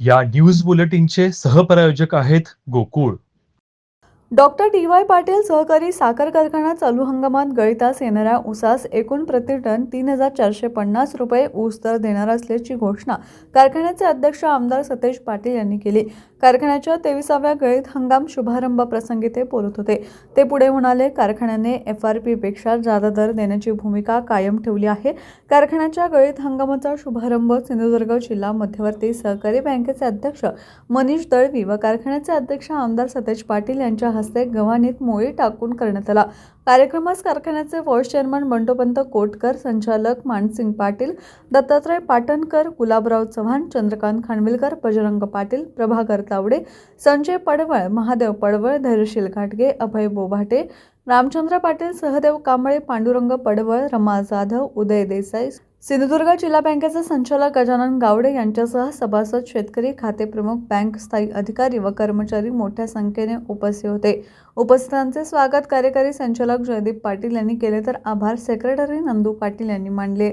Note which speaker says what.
Speaker 1: या न्यूज बुलेटिनचे सहप्रायोजक आहेत Gokul.
Speaker 2: Doctor D Y Patil सहकारी साखर कारखाना चालू हंगामात गळीतास येणाऱ्या ऊसास एकूण प्रतिटन तीन हजार चारशे पन्नास रुपये ऊस दर देणार असल्याची घोषणा कारखान्याचे अध्यक्ष आमदार सतेज पाटील यांनी केली. कारखान्याच्या तेविसाव्या गळीत हंगाम शुभारंभ प्रसंगी ते बोलत होते. ते पुढे म्हणाले कारखान्याने एफ आर पीपेक्षा जादा दर देण्याची भूमिका कायम ठेवली आहे. कारखान्याच्या गळीत हंगामाचा शुभारंभ सिंधुदुर्ग जिल्हा मध्यवर्ती सहकारी बँकेचे अध्यक्ष मनीष दळवी व कारखान्याचे अध्यक्ष आमदार सतेज पाटील यांच्या हस्ते गव्हाणीत मोळी टाकून करण्यात आला. कार्यक्रमास कारखान्याचे व्हाईस चेअरमन बंडोपंत कोटकर संचालक मानसिंग पाटील दत्तात्रय पाटणकर गुलाबराव चव्हाण चंद्रकांत खानविलकर बजरंग पाटील प्रभाकर तावडे संजय पडवळ महादेव पडवळ धैर्यशील घाटगे अभय बोभाटे रामचंद्र पाटील सहदेव कांबळे पांडुरंग पडवळ रमा जाधव उदय देसाई सिंधुदुर्ग जिल्हा बँकेचे संचालक गजानन गावडे यांच्यासह सभासद शेतकरी खातेप्रमुख बँक स्थायी अधिकारी व कर्मचारी मोठ्या संख्येने उपस्थित होते. उपस्थितांचे स्वागत कार्यकारी संचालक जयदीप पाटील यांनी केले तर आभार. सेक्रेटरी नंदू पाटील यांनी मानले